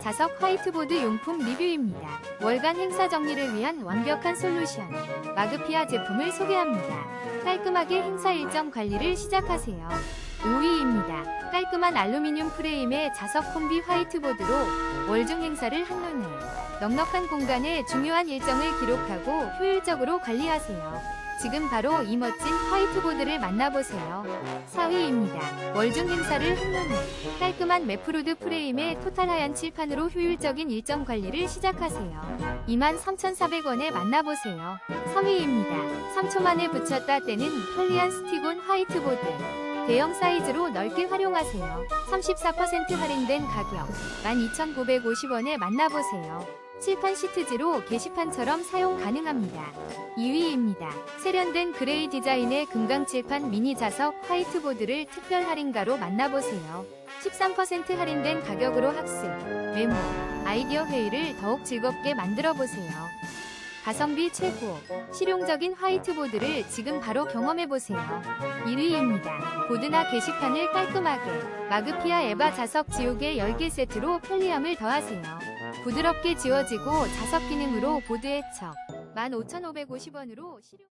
자석 화이트보드 용품 리뷰입니다. 월간 행사 정리를 위한 완벽한 솔루션. 마그피아 제품을 소개합니다. 깔끔하게 행사 일정 관리를 시작하세요. 5위입니다. 깔끔한 알루미늄 프레임의 자석 콤비 화이트보드로 월중 행사를 한눈에 넉넉한 공간에 중요한 일정을 기록하고 효율적으로 관리하세요. 지금 바로 이 멋진 화이트보드를 만나보세요. 4위입니다. 월중 행사를 한눈에 깔끔한 매프로드 프레임의 토탈 하얀 칠판으로 효율적인 일정 관리를 시작하세요. 23,400원에 만나보세요. 3위입니다. 3초 만에 붙였다 떼는 편리한 스티곤 화이트보드. 대형 사이즈로 넓게 활용하세요. 34% 할인된 가격 12,950원에 만나보세요. 칠판 시트지로 게시판처럼 사용 가능합니다. 2위입니다. 세련된 그레이 디자인의 금강 칠판 미니 자석 화이트보드를 특별 할인가로 만나보세요. 13% 할인된 가격으로 학습, 메모, 아이디어 회의를 더욱 즐겁게 만들어보세요. 가성비 최고, 실용적인 화이트보드를 지금 바로 경험해보세요. 1위입니다. 보드나 게시판을 깔끔하게, 마그피아 에바 자석 지우개 10개 세트로 편리함을 더하세요. 부드럽게 지워지고 자석 기능으로 보드의 척, 15,550원으로 실용